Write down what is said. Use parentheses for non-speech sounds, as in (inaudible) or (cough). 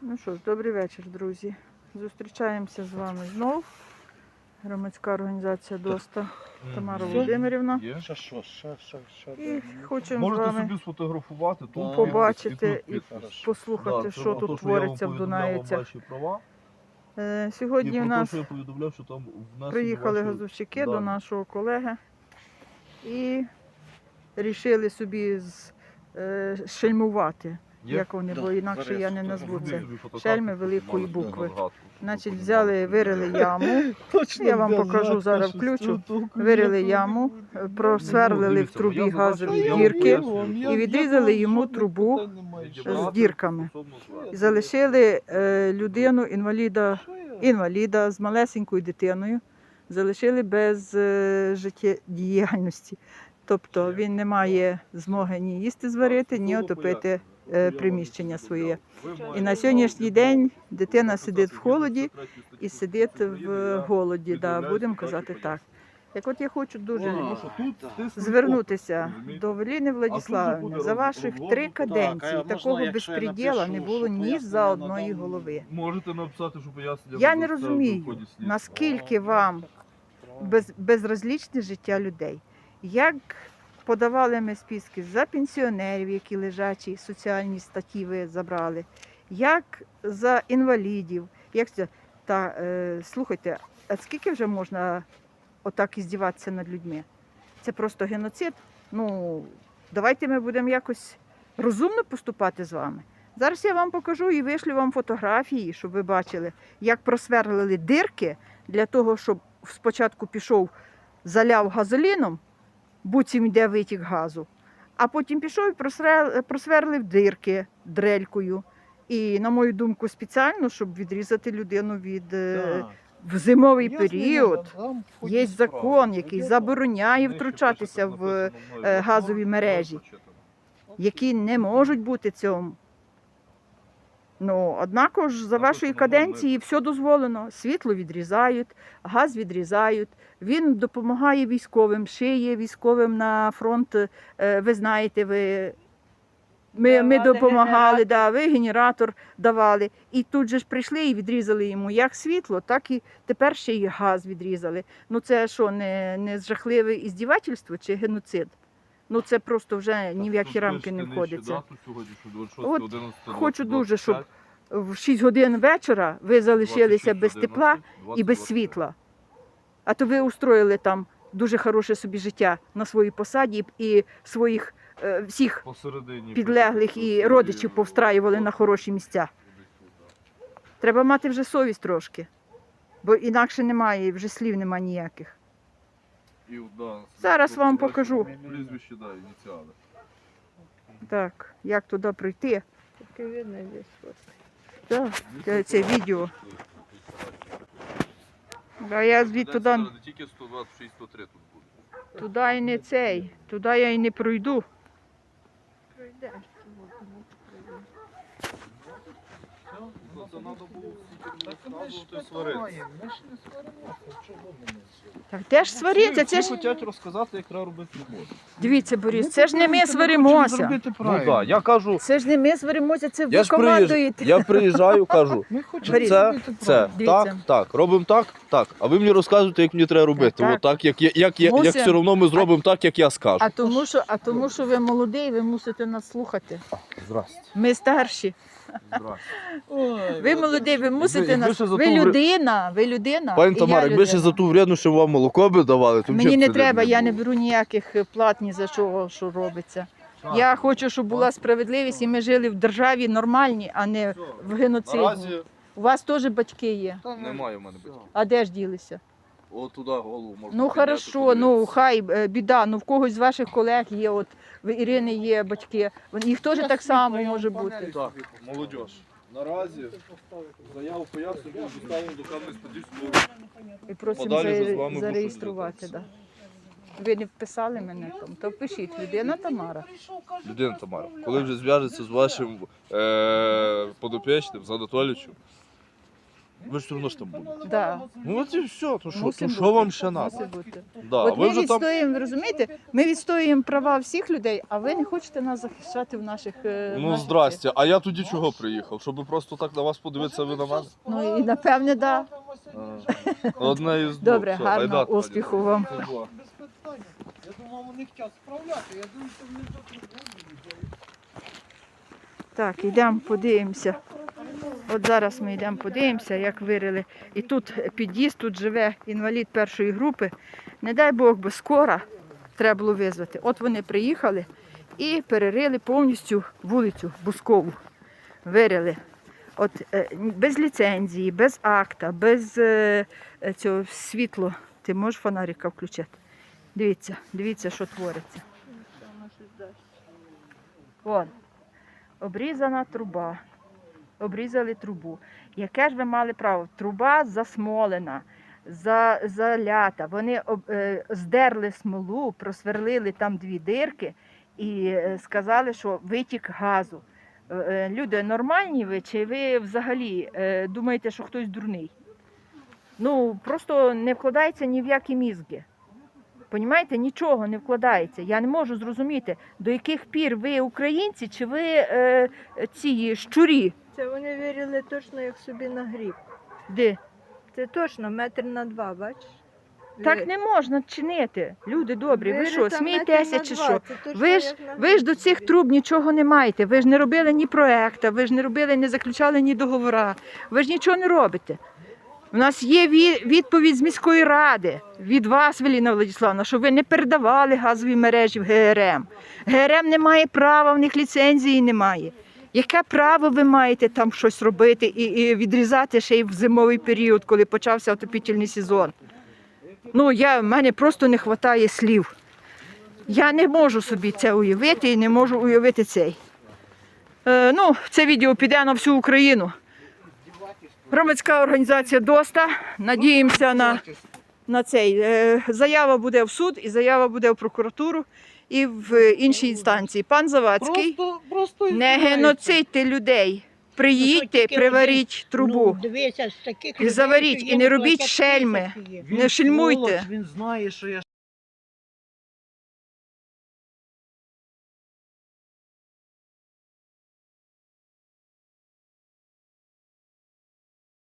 Ну що ж, добрий вечір, друзі. Зустрічаємося з вами знов. Громадська організація ДОСТА Тамара Володимирівна. Є? Ще ще, ще, ще. І хочемо з Можете вами собі сфотографувати тут побачити і і тут підпис. послухати, Да, що тут то, я вам твориться в повідомляв ваші права. Е, І Сьогодні про в те, нас що я повідомляв, що там внесені приїхали ваші... газовщики Да. до нашого колеги і рішили собі з, е, шельмувати. Як вони, бо інакше я не назву це. Шельми великої букви. Значить, взяли, вирили яму, (laughs) Я вам покажу, зараз включу. вирили яму, просверлили в трубі газові дірки і відрізали йому трубу з дірками. і залишили е, людину, інваліда, інваліда з малесенькою дитиною, залишили без е, життєдіяльності. Тобто він не має змоги ні їсти зварити, ні отопити. е, приміщення своє. І на сьогоднішній день дитина сидить в холоді і сидить в голоді. Да, будемо казати так. Як от я хочу дуже звернутися до Веліни Владиславівни. За ваших три каденції такого безпреділа не було ні за одної голови. Можете написати, що пояснення. Я не розумію, наскільки вам без, безразлічне життя людей. Як подавали ми списки за пенсіонерів, які лежачі, соціальні статті ви забрали, як за інвалідів, як. Та е, слухайте, а скільки вже можна отак іздіватися над людьми? Це просто геноцид. Ну, давайте ми будемо якось розумно поступати з вами. Зараз я вам покажу і вишлю вам фотографії, щоб ви бачили, як просверлили дирки для того, щоб спочатку пішов, заляв газоліном, буцім йде витік газу, а потім пішов і просверлив дирки дрелькою. І, на мою думку, спеціально, щоб відрізати людину від е, Так. в зимовий Я період. знаю, Є закон, який забороняє втручатися в е, закон, газові мережі. які не можуть бути цьому. Ну, однако ж за вашої каденції все дозволено. Світло відрізають, газ відрізають. Він допомагає військовим, шиє військовим на фронт. Е, Ви знаєте, ви. Ми, ми допомагали, генератор. да, ви генератор давали. І тут же ж прийшли і відрізали йому як світло, так і тепер ще й газ відрізали. Ну це що, не, не жахливе іздівательство чи геноцид? Ну це просто вже ні в які рамки не входиться. нижче дату сьогоднішню, 26, От хочу дуже, щоб В 6 годин вечора ви залишилися без тепла і без світла. А то ви устроїли там дуже хороше собі життя на своїй посаді і своїх е, всіх підлеглих і родичів повстраювали на хороші місця. Треба мати вже совість трошки, бо інакше немає, вже слів немає ніяких. І, Зараз вам покажу. Прізвище, да, ініціали. Так, як туди пройти? Тільки видно здесь просто. Так, це, це відео. Да, я звідти туди, Не тільки 126, 103 тут буде. туди і не цей, туди я і не пройду. Пройдеш. Ну, Це треба було Так стільки розказувати, сваритися. ми ж не сваримося, чого ми не? Так де ж свариться? Це ж хочуть розказати, як треба робити роботу. дивіться, Борис, це ж не ми сваримося. зробити Ну правильно. так, я кажу, Це ж не ми сваримося, це ви я ж приїжджаю, командуєте. я приїжджаю, кажу, (laughs) Ми хочемо Борис, це, зробити це, правильно. Дивіться. так, так, робимо так, так. А ви мені розказуєте, як мені треба робити. Так. От так, як, я- як, як, як все одно ми зробимо так, як я скажу. А тому, що, а тому, що ви молодий, ви мусите нас слухати. Здрасте. Ми старші. Ой, Ви молодий, ви мусите якби нас. ще за Ви ту людина, ви людина. Пані і я Тамара, якби ще людина. за ту вредну, що вам молоко би давали, то Мені чим не це треба, я не було? беру ніяких е, плат ні за чого, що робиться. Я хочу, щоб була справедливість, і ми жили в державі нормальній, а не в геноциді. У вас теж батьки є. Немає в мене батьків. А де ж ділися? О, туди голову можна. Ну хорошо, ну хай е, біда. Ну в когось з ваших колег є, от в Ірини є батьки. Вон- Їх теж так само може бути. Так, молодь. Наразі заяву пояснюю, доставимо до Кам'янець-Подільського. І просимо Подалі вже з заре- вами зареєструвати. Да. Ви не вписали мене там, то пишіть людина Тамара. Людина Тамара, коли вже зв'яжеться з вашим е, подопічним, з Анатолійовичем, Ви ж все одно ж там будете. Да. Ну от і все, то що, то що бути. вам ще треба? Мусить бути. Да. От Ви ми вже там відстоюємо, розумієте, ми відстоюємо права всіх людей, а ви не хочете нас захищати в наших. е, в Ну наших здрасте, а я тоді чого приїхав? Щоб просто так на вас подивитися, ви на мене? Ну і напевне, да. Одне із двох. Добре, Все, гарно, айда, Таня. успіху вам. Без питання. Я думав, вони хочуть справляти. Я думаю, що вони тут не будуть. Так, йдемо, подивимося. От зараз ми йдемо подивимося, як вирили. І тут під'їзд, тут живе інвалід першої групи. Не дай Бог, бо скоро треба було визвати. От вони приїхали і перерили повністю вулицю Бускову. Вирили. От е, без ліцензії, без акта, без е, е, цього світло. Ти можеш фонарика включити? Дивіться, дивіться, що твориться. Вон, обрізана труба. Обрізали трубу. Яке ж ви мали право? Труба засмолена, за, залята. Вони е, здерли смолу, просверлили там дві дирки і е, сказали, що витік газу. Е, люди, нормальні ви, чи ви взагалі думаєте, що хтось дурний? Ну, просто не вкладається ні в які мізки. Понімаєте, нічого не вкладається. Я не можу зрозуміти, до яких пір ви українці, чи ви е, ці щурі. Це вони вірили точно як собі на гріб. Де? Це точно метр на два, бачиш? Так не можна чинити. Люди добрі, ви що, смієтеся чи що? Ви ж, ви ж до цих труб нічого не маєте. Ви ж не робили ні проекта, ви ж не робили, не заключали ні договора. Ви ж нічого не робите. У нас є відповідь з міської ради від вас, Веліна Владиславовна, що ви не передавали газові мережі в ГРМ. ГРМ не має права, в них ліцензії немає. Яке право ви маєте там щось робити і, і відрізати ще й в зимовий період, коли почався отопітельний сезон? Ну, я, в мене просто не вистачає слів. Я не можу собі це уявити і не можу уявити цей. Е, ну, це відео піде на всю Україну. Громадська організація ДОСТА. Надіємося на, на цей. Е, заява буде в суд і заява буде в прокуратуру і в іншій інстанції. Пан Завадський, Просто, просто не геноцидьте людей. Приїдьте, приваріть трубу. Ну, дивися, таких І заваріть, і не робіть шельми. Не шельмуйте. Він знає, що я